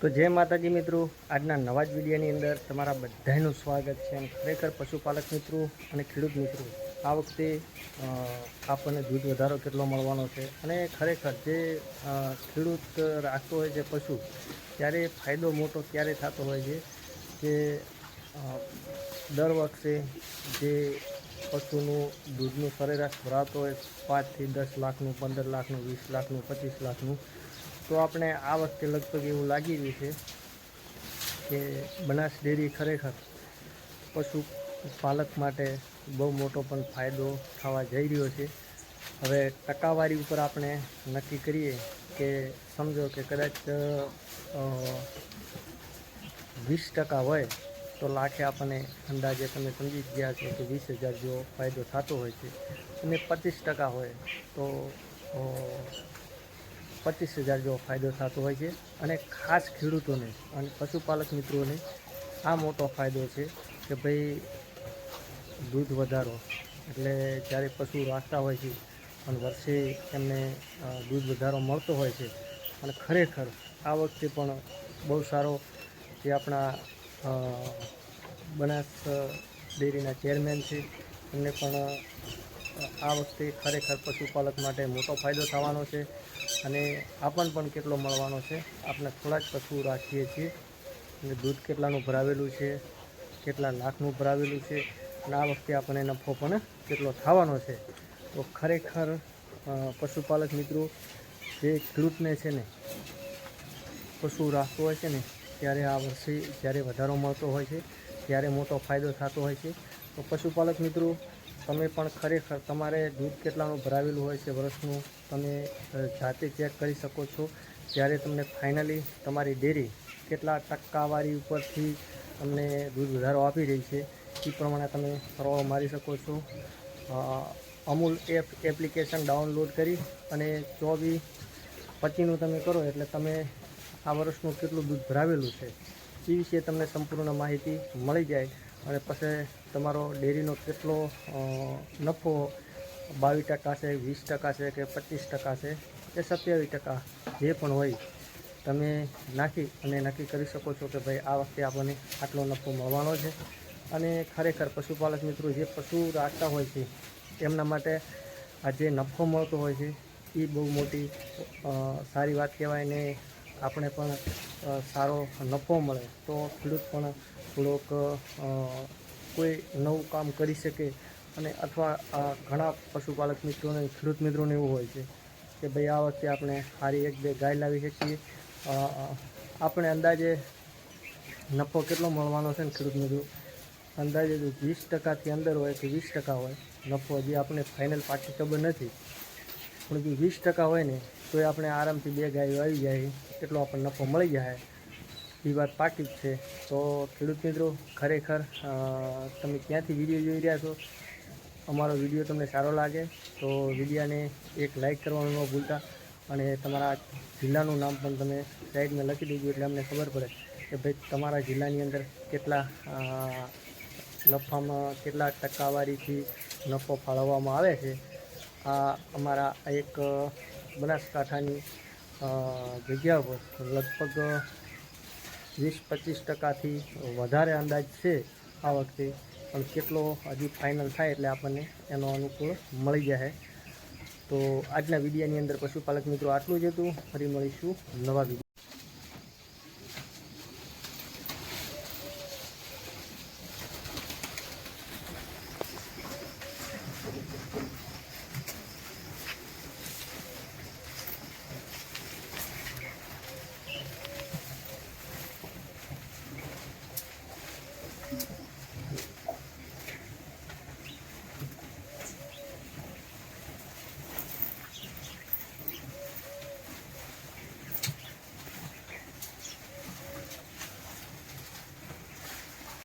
તો જય માતાજી મિત્રો. આજના નવા જ વિડીયોની અંદર તમારા બધાનું સ્વાગત છે. અને ખરેખર પશુપાલક મિત્રો અને ખેડૂત મિત્રો, આ વખતે આપણને દૂધ વધારો કેટલો મળવાનો છે? અને ખરેખર જે ખેડૂત રાખતો હોય છે પશુ, ત્યારે ફાયદો મોટો ક્યારે થતો હોય છે? કે દર વખતે જે પશુનું દૂધનું સરેરાશ ભરાતો હોય, પાંચથી દસ લાખનું, પંદર લાખનું, વીસ લાખનું, પચીસ લાખનું તો આપણે આ વખતે લગભગ એવું લાગી રહ્યું છે કે બનાસ ડેરી ખરેખર પશુ પાલક માટે બહુ મોટો પણ ફાયદો થવા જઈ રહ્યો છે. હવે ટકાવારી ઉપર આપણે નક્કી કરીએ કે સમજો કે કદાચ વીસ ટકા હોય તો લાખે આપણને અંદાજે તમે સમજી ગયા છો કે વીસ હજાર જેવો ફાયદો થતો હોય છે. અને પચીસ ટકા હોય તો પચીસ હજાર જેવો ફાયદો થતો હોય છે અને ખાસ ખેડૂતોને અને પશુપાલક મિત્રોને આ મોટો ફાયદો છે કે ભાઈ દૂધ વધારો. એટલે જ્યારે પશુ રાખતા હોય છે અને વર્ષે એમને દૂધ વધારો મળતો હોય છે અને ખરેખર આ વખતે પણ બહુ સારો જે આપણા બનાસ ડેરીના ચેરમેન છે એમને પણ આ વખતે ખરેખર પશુપાલક માટે મોટો ફાયદો થવાનો છે અને આપણ પણ કેટલો મળવાનો છે. આપણે થોડા જ પશુ રાખીએ છીએ. અને દૂધ કેટલાનું ભરાવેલું છે, કેટલા લાખનું ભરાવેલું છે અને આ વખતે આપણને નફો પણ કેટલો થવાનો છે. તો ખરેખર પશુપાલક મિત્રો, જે ખેડૂતને છે ને, પશુ રાખતો હોય છે ને, ત્યારે આ વર્ષે જ્યારે વધારો મળતો હોય છે, ત્યારે મોટો ફાયદો થતો હોય છે. તો પશુપાલક મિત્રો તમે પણ ખરેખર તમારે દૂધ કેટલાનું ભરાવેલું હોય છે વર્ષનું, તમે જાતે ચેક કરી શકો છો. ત્યારે તમને ફાઇનલી તમારી ડેરી કેટલા ટકાવારી ઉપરથી તમને દૂધ વધારો આપી રહી છે, એ પ્રમાણે તમે ફરવા મારી શકો છો. અમૂલ એપ એપ્લિકેશન ડાઉનલોડ કરી અને ચોવીસ પચીનું તમે કરો એટલે તમે આ વર્ષનું કેટલું દૂધ ભરાવેલું છે, એ વિશે તમને સંપૂર્ણ માહિતી મળી જાય. અને પછી તમારો ડેરીનો કેટલો નફો બાવીસ ટકા છે, વીસ ટકા છે કે પચીસ ટકા છે, કે સત્યાવીસ ટકા જે પણ હોય, તમે નાખી અને નક્કી કરી શકો છો કે ભાઈ આ વખતે આપણને આટલો નફો મળવાનો છે. અને ખરેખર પશુપાલક મિત્રો જે પશુ રાખતા હોય છે, એમના માટે આ જે નફો મળતો હોય છે એ બહુ મોટી સારી વાત કહેવાય ને આપણે પણ સારો નફો મળે, તો ખેડૂત પણ થોડોક કોઈ નવું કામ કરી શકે અને અથવા ઘણા પશુપાલક મિત્રોને ખેડૂત મિત્રોને એવું હોય છે કે ભાઈ આ વખતે આપણે સારી એક બે ગાય લાવી શકીએ. આપણે અંદાજે નફો કેટલો મળવાનો છે ને ખેડૂત મિત્રો? અંદાજે વીસ ટકાથી અંદર હોય કે વીસ ટકા હોય, નફો હજી આપણે ફાઇનલ પાકી ખબર નથી. પણ જો વીસ ટકા હોય ને, તો એ આપણે આરામથી બે ગાયો આવી જાય, એટલો આપણને નફો મળી જાય. એ વાત પાકી જ છે. તો ખેડૂત મિત્રો, ખરેખર તમે ક્યાંથી વીડિયો જોઈ રહ્યા છો? અમારો વીડિયો તમને સારો લાગે, તો વિડીયાને એક લાઈક કરવાનું ન ભૂલતા અને તમારા જિલ્લાનું નામ પણ તમે સાઈડમાં લખી દેજો, એટલે અમને ખબર પડે કે ભાઈ તમારા જિલ્લાની અંદર કેટલા નફામાં કેટલા ટકાવારીથી નફો ફાળવવામાં આવે છે. આ અમારા એક બનાસકાંઠાની જગ્યા પર લગભગ વીસ પચીસ ટકાથી વધારે અંદાજ છે આ વખતે. પણ કેટલો હજી ફાઇનલ થાય એટલે આપણને એનો અનુકૂળ મળી જાય. તો આજના વિડીયાની અંદર પશુપાલક મિત્રો આટલું જ હતું. ફરી મળીશું નવા વીડિયો